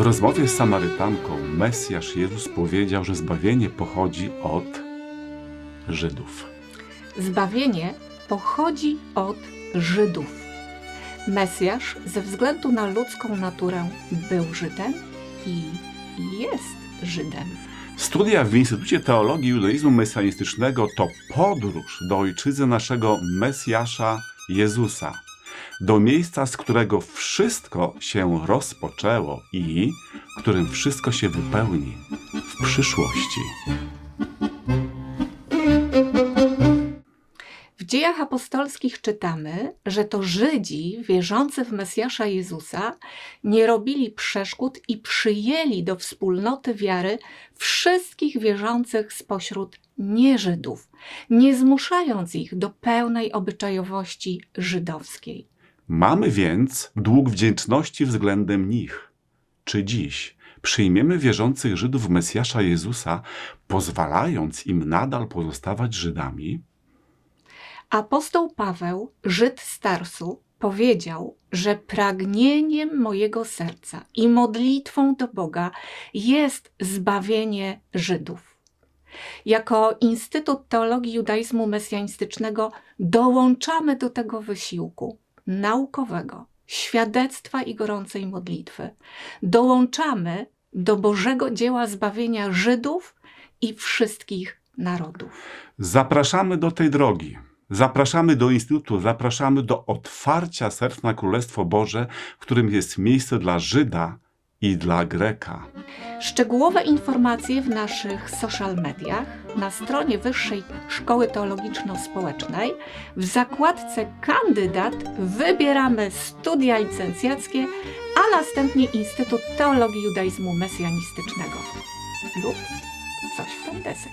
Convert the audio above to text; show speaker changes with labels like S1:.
S1: rozmowie z Samarytanką Mesjasz Jezus powiedział, że zbawienie pochodzi od Żydów.
S2: Zbawienie pochodzi od Żydów. Mesjasz ze względu na ludzką naturę był Żydem i jest Żydem.
S1: Studia w Instytucie Teologii Judaizmu Mesjanistycznego to podróż do ojczyzny naszego Mesjasza Jezusa, do miejsca, z którego wszystko się rozpoczęło i którym wszystko się wypełni w przyszłości.
S2: W dziejach apostolskich czytamy, że to Żydzi wierzący w Mesjasza Jezusa nie robili przeszkód i przyjęli do wspólnoty wiary wszystkich wierzących spośród nieżydów, nie zmuszając ich do pełnej obyczajowości żydowskiej.
S1: Mamy więc dług wdzięczności względem nich. Czy dziś przyjmiemy wierzących Żydów Mesjasza Jezusa, pozwalając im nadal pozostawać Żydami?
S2: Apostoł Paweł, Żyd z Tarsu, powiedział, że pragnieniem mojego serca i modlitwą do Boga jest zbawienie Żydów. Jako Instytut Teologii Judaizmu Mesjanistycznego dołączamy do tego wysiłku naukowego, świadectwa i gorącej modlitwy. Dołączamy do Bożego dzieła zbawienia Żydów i wszystkich narodów.
S1: Zapraszamy do tej drogi. Zapraszamy do Instytutu, zapraszamy do otwarcia serc na Królestwo Boże, w którym jest miejsce dla Żyda i dla Greka.
S2: Szczegółowe informacje w naszych social mediach, na stronie Wyższej Szkoły Teologiczno-Społecznej, w zakładce Kandydat wybieramy studia licencjackie, a następnie Instytut Teologii Judaizmu Mesjanistycznego lub coś w ten deseń.